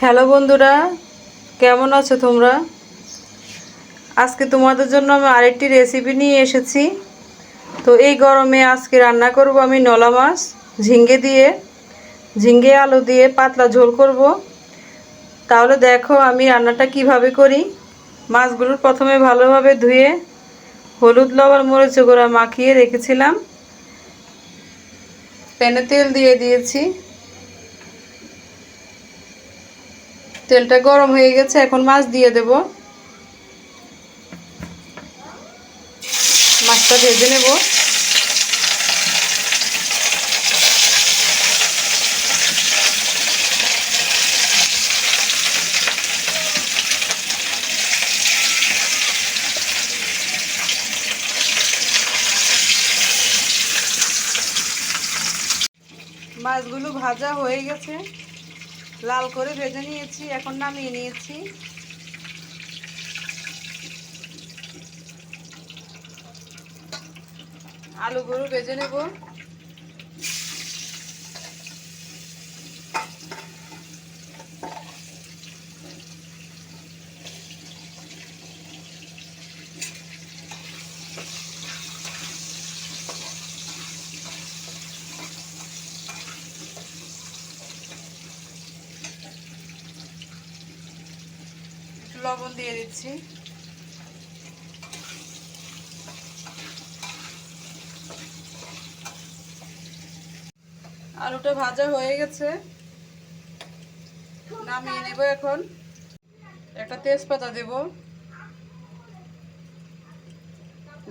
Hello বন্ধুরা, কেমন আছো তোমরা? আজকে তোমাদের জন্য আমি আরেকটি রেসিপি নিয়ে এসেছি। তো এই গরমে আজকে রান্না করব আমি নলা মাছ ঝিঙ্গে দিয়ে। ঝিঙ্গে আলু দিয়ে পাতলা ঝোল করব। তাহলে দেখো আমি রান্নাটা কীভাবে করি। মাছগুলোর প্রথমে ভালোভাবে ধুয়ে হলুদ, লবণ মরিচ গুঁড়া মাখিয়ে রেখেছিলাম। প্যানে তেল দিয়ে দিয়েছি। তেলটা গরম হয়ে গেছে, এখন মাছ দিয়ে দেব। মাছটা ভেজে নেব। মাছগুলো ভাজা হয়ে গেছে। লাল করে ভেজে নিয়েছি এখন নামিয়ে নিয়েছি। আলুগুলো ভেজে নেব। লবণ দিয়ে দিচ্ছি। আলুটা ভাজা হয়ে গেছে। নামিয়ে নেব এখন। একটা তেজপাতা দেব।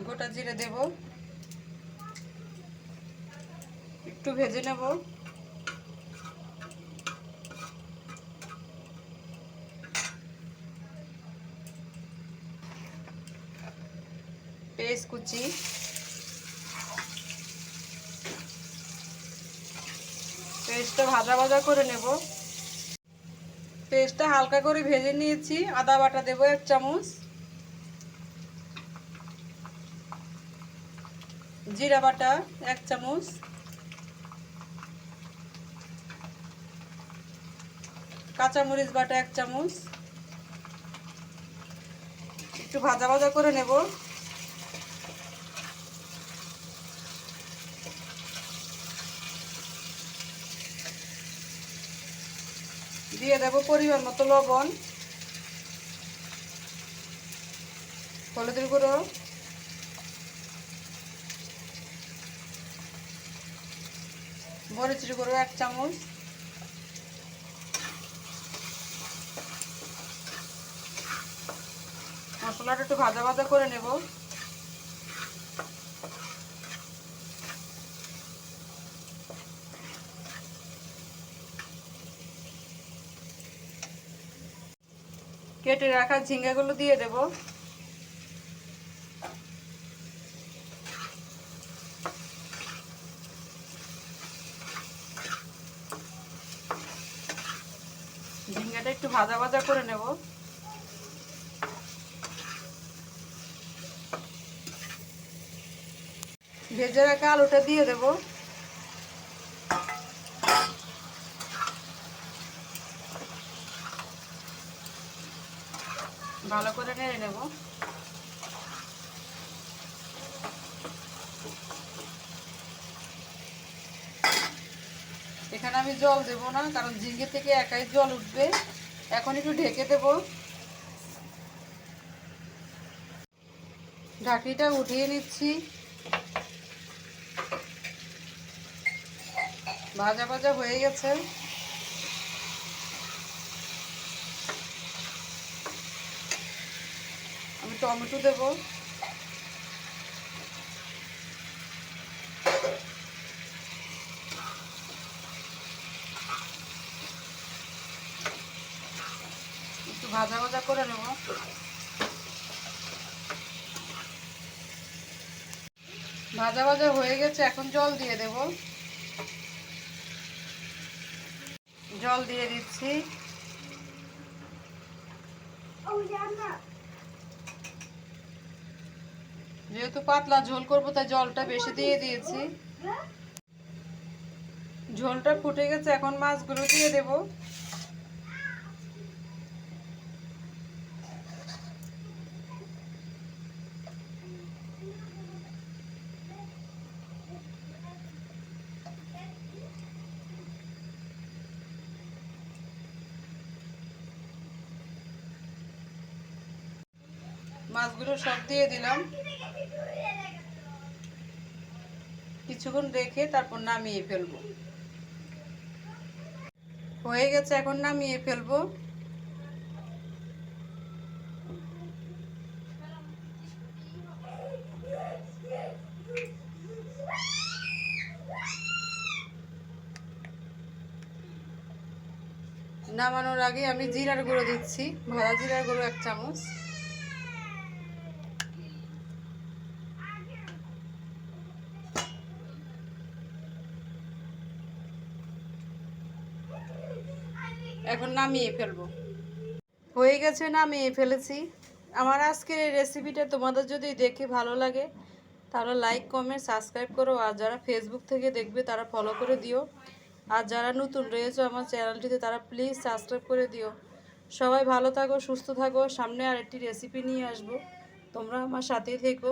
গোটা জিরে দেব। একটু ভেজে নেব। পেস্ট কুচি। পেস্টটা ভাজা ভাজা করে নেব। পেস্টটা হালকা করে ভেজে নিয়েছি। আদা বাটা দেব এক চামচ। জিরা বাটা এক চামচ। কাঁচামরিচ বাটা এক চামচ। একটু ভাজা ভাজা করে নেব। দিয়ে দেবো পরিমাণ মতো লবণ, হলুদের গুঁড়ো, মরিচের গুঁড়ো এক চামচ, মশলাটা একটু ভাজা ভাজা করে নেব। কেটে রাখা ঝিঙ্গাগুলো দিয়ে দেব। ঝিঙ্গাটা একটু ভাজা ভাজা করে নেব। ভেজে রাখা আলুটা দিয়ে দেব। ভালো করে নেড়ে নেব। এখানে আমি জল দেব না, কারণ ঝিঙ্গে থেকে একাই জল উঠবে। এখন একটু ঢেকে দেব। ঢাকিটা উঠিয়ে নিচ্ছি। ভাজা ভাজা হয়ে গেছে। টমেটো দেব। একটু ভাজা ভাজা করে নেব। ভাজা ভাজা হয়ে গেছে, এখন জল দিয়ে দেব। জল দিয়ে দিচ্ছি। যেহেতু পাতলা ঝোল করব, তাই জলটা বেশি দিয়ে দিয়েছি। ঝোলটা ফুটে গেছে, এখন মাছগুলো দিয়ে দেব। মাছগুলো সব দিয়ে দিলাম। কিছুক্ষণ রেখে তারপর নামিয়ে ফেলব। হয়ে গেছে, এখন নামিয়ে ফেলব। নামানোর আগে আমি জিরার গুঁড়ো দিচ্ছি, ভাজা জিরার গুঁড়ো এক চামচ। এখন নামিয়ে ফেলব। হয়ে গেছে, নামিয়ে ফেলেছি। আমার আজকের এই রেসিপিটা তোমাদের যদি দেখে ভালো লাগে, তাহলে লাইক কমেন্ট সাবস্ক্রাইব করো। আর যারা ফেসবুক থেকে দেখবে, তারা ফলো করে দিও। আর যারা নতুন রয়েছে আমার চ্যানেলটিতে তারা প্লিজ সাবস্ক্রাইব করে দিও। সবাই ভালো থাকো, সুস্থ থাকো। সামনে আরেকটি রেসিপি নিয়ে আসব। তোমরা আমার সাথেই থেকো।